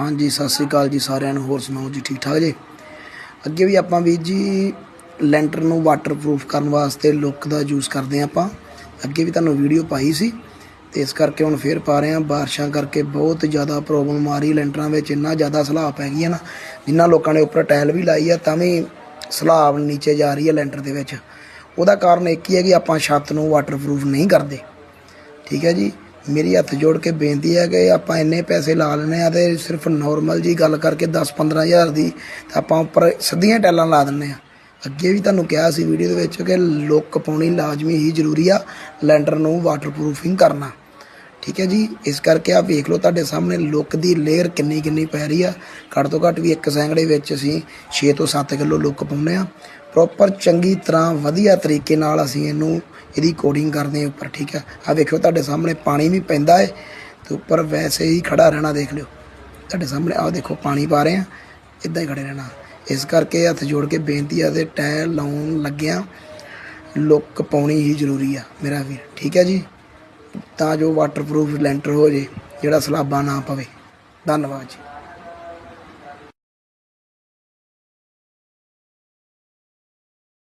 ਹਾਂਜੀ, ਸਤਿ ਸ੍ਰੀ ਅਕਾਲ ਜੀ ਸਾਰਿਆਂ ਨੂੰ, ਹੋਰ ਸੁਣਾਓ ਜੀ, ਠੀਕ ਠਾਕ ਜੀ? ਅੱਗੇ ਵੀ ਆਪਾਂ ਵੀਰ ਜੀ ਲੈਂਟਰ ਨੂੰ ਵਾਟਰਪ੍ਰੂਫ ਕਰਨ ਵਾਸਤੇ ਲੁੱਕ ਦਾ ਯੂਜ਼ ਕਰਦੇ ਹਾਂ ਆਪਾਂ। ਅੱਗੇ ਵੀ ਤੁਹਾਨੂੰ ਵੀਡੀਓ ਪਾਈ ਸੀ, ਤੇ ਇਸ ਕਰਕੇ ਹੁਣ ਫੇਰ ਪਾ ਰਹੇ ਹਾਂ। ਬਾਰਿਸ਼ਾਂ ਕਰਕੇ ਬਹੁਤ ਜ਼ਿਆਦਾ ਪ੍ਰੋਬਲਮ ਆ ਰਹੀ ਲੈਂਟਰਾਂ ਵਿੱਚ, ਇੰਨਾ ਜ਼ਿਆਦਾ ਸਲਾਬ ਪੈ ਗਈ ਹੈ ਨਾ, ਜਿੰਨਾ ਲੋਕਾਂ ਨੇ ਉੱਪਰ ਟਾਇਲ ਵੀ ਲਾਈ ਆ, ਤਾਂ ਵੀ ਸਲਾਬ ਨੀਚੇ ਜਾ ਰਹੀ ਹੈ ਲੈਂਟਰ ਦੇ ਵਿੱਚ। ਉਹਦਾ ਕਾਰਨ ਇੱਕ ਹੀ ਹੈ ਕਿ ਆਪਾਂ ਛੱਤ ਨੂੰ ਵਾਟਰਪ੍ਰੂਫ ਨਹੀਂ ਕਰਦੇ। ਠੀਕ ਹੈ ਜੀ? ਮੇਰੀ ਹੱਥ ਜੋੜ ਕੇ ਬੇਨਤੀ ਹੈ ਕਿ ਆਪਾਂ ਇੰਨੇ ਪੈਸੇ ਲਾ ਲੈਣੇ ਆ ਤੇ ਸਿਰਫ ਨਾਰਮਲ ਜੀ ਗੱਲ ਕਰਕੇ 10-15 ਹਜ਼ਾਰ ਦੀ ਤਾਂ ਆਪਾਂ ਉੱਪਰ ਸਿੱਧੀਆਂ ਟੈਲਾਂ ਲਾ ਦਿੰਨੇ ਆ ਅੱਗੇ ਵੀ ਤੁਹਾਨੂੰ ਕਿਹਾ ਸੀ ਵੀਡੀਓ ਦੇ ਵਿੱਚ ਕਿ ਲੁੱਕ ਪਾਉਣੀ ਲਾਜ਼ਮੀ ਹੀ ਜ਼ਰੂਰੀ ਆ ਲੈਂਟਰ ਨੂੰ ਵਾਟਰਪ੍ਰੂਫਿੰਗ ਕਰਨਾ। ਠੀਕ ਹੈ ਜੀ? ਇਸ ਕਰਕੇ ਆ ਵੇਖ ਲਓ ਤੁਹਾਡੇ ਸਾਹਮਣੇ ਲੁੱਕ ਦੀ ਲੇਅਰ ਕਿੰਨੀ ਕਿੰਨੀ ਪੈ ਰਹੀ ਆ। ਘੱਟ ਤੋਂ ਘੱਟ ਵੀ ਇੱਕ ਸੈਂਗੜੇ ਵਿੱਚ ਅਸੀਂ 6 ਤੋਂ 7 ਕਿਲੋ ਲੁੱਕ ਪਾਉਂਦੇ ਆ ਪ੍ਰੋਪਰ ਚੰਗੀ ਤਰ੍ਹਾਂ ਵਧੀਆ ਤਰੀਕੇ ਨਾਲ ਅਸੀਂ ਇਹਨੂੰ ਇਹਦੀ ਕੋਡਿੰਗ ਕਰਦੇ ਹਾਂ ਉੱਪਰ, ਠੀਕ ਹੈ? ਆ ਵੇਖਿਓ ਤੁਹਾਡੇ ਸਾਹਮਣੇ ਪਾਣੀ ਵੀ ਪੈਂਦਾ ਹੈ ਤੇ ਉੱਪਰ ਵੈਸੇ ਹੀ ਖੜਾ ਰਹਿਣਾ ਦੇਖ ਲਿਓ। ਤੁਹਾਡੇ ਸਾਹਮਣੇ ਆਹ ਦੇਖੋ ਪਾਣੀ ਪਾ ਰਹੇ ਆ ਇਦਾਂ ਹੀ ਖੜੇ ਰਹਿਣਾ। ਇਸ ਕਰਕੇ ਹੱਥ ਜੋੜ ਕੇ ਬੇਨਤੀ ਆ ਤੇ ਟਾਇਰ ਲਾਉਣ ਲੱਗਿਆ ਲੁੱਕ ਪਾਉਣੀ ਹੀ ਜ਼ਰੂਰੀ ਆ, ਮੇਰਾ ਵੀਰ। ਠੀਕ ਹੈ ਜੀ? ਤਾਂ ਜੋ ਵਾਟਰਪ੍ਰੂਫ ਲੈਂਟਰ ਹੋ ਜੇ ਜਿਹੜਾ ਸਲਾਬਾਂ ਨਾ ਪਵੇ। ਧੰਨਵਾਦ ਜੀ।